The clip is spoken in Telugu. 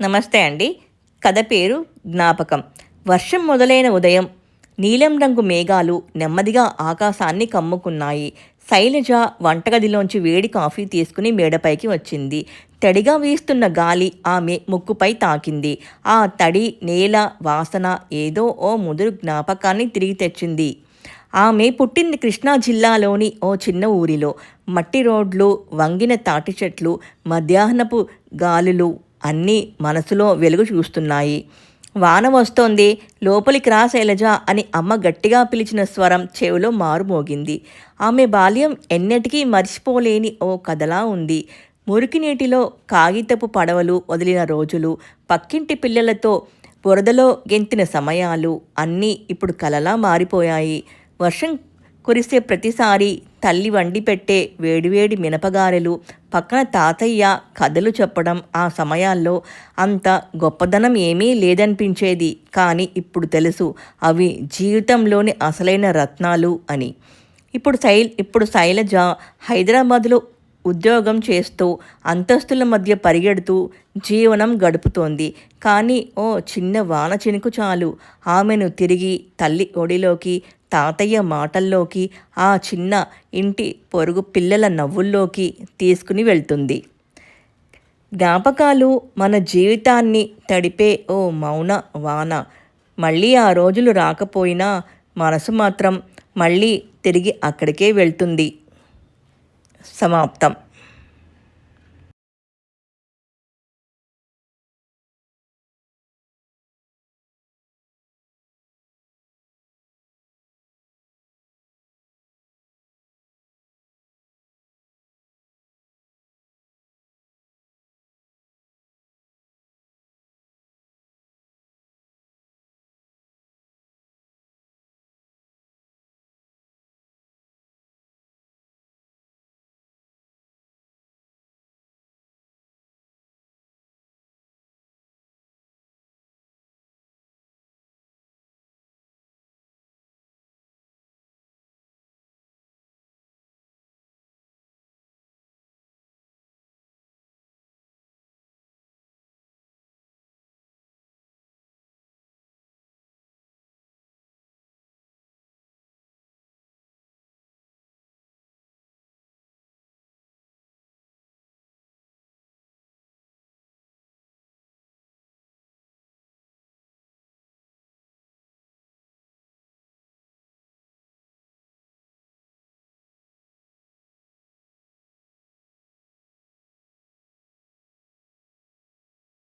నమస్తే అండి. కథ పేరు జ్ఞాపకం. వర్షం మొదలైన ఉదయం నీలం రంగు మేఘాలు నెమ్మదిగా ఆకాశాన్ని కమ్ముకున్నాయి. శైలజ వంటగదిలోంచి వేడి కాఫీ తీసుకుని మేడపైకి వచ్చింది. తడిగా వీస్తున్న గాలి ఆమె ముక్కుపై తాకింది. ఆ తడి నేల వాసన ఏదో ఓ ముదురు జ్ఞాపకాన్ని తిరిగి తెచ్చింది. ఆమె పుట్టింది కృష్ణా జిల్లాలోని ఓ చిన్న ఊరిలో. మట్టి రోడ్లు వంగిన తాటి చెట్లు మధ్యాహ్నపు గాలులు అన్నీ మనసులో వెలుగు చూస్తున్నాయి. వాన వస్తోంది. లోపలికి రా శైలజ అని అమ్మ గట్టిగా పిలిచిన స్వరం చెవిలో మారుమోగింది. ఆమె బాల్యం ఎన్నటికీ మర్చిపోలేని ఓ కథలా ఉంది. మురికి నీటిలో కాగితపు పడవలు వదిలిన రోజులు పక్కింటి పిల్లలతో బురదలో గెంతిన సమయాలు అన్నీ ఇప్పుడు కలలా మారిపోయాయి. వర్షం కురిసే ప్రతిసారి తల్లి వండి పెట్టే వేడివేడి మినపగారెలు పక్కన తాతయ్య కథలు చెప్పడం ఆ సమయాల్లో అంత గొప్పదనం ఏమీ లేదనిపించేది. కానీ ఇప్పుడు తెలుసు అవి జీవితంలోని అసలైన రత్నాలు అని. ఇప్పుడు శైల్ ఇప్పుడు శైలజ హైదరాబాద్లో ఉద్యోగం చేస్తూ అంతస్తుల మధ్య పరిగెడుతూ జీవనం గడుపుతోంది. కానీ ఓ చిన్న వాన చినుకు చాలు. ఆమెను తిరిగి తల్లి ఒడిలోకి తాతయ్య మాటల్లోకి ఆ చిన్న ఇంటి పొరుగు పిల్లల నవ్వుల్లోకి తీసుకుని వెళ్తుంది. జ్ఞాపకాలు మన జీవితాన్ని తడిపే ఓ మౌన వాన. మళ్ళీ ఆ రోజులు రాకపోయినా మనసు మాత్రం మళ్ళీ తిరిగి అక్కడికే వెళ్తుంది. సమాప్తం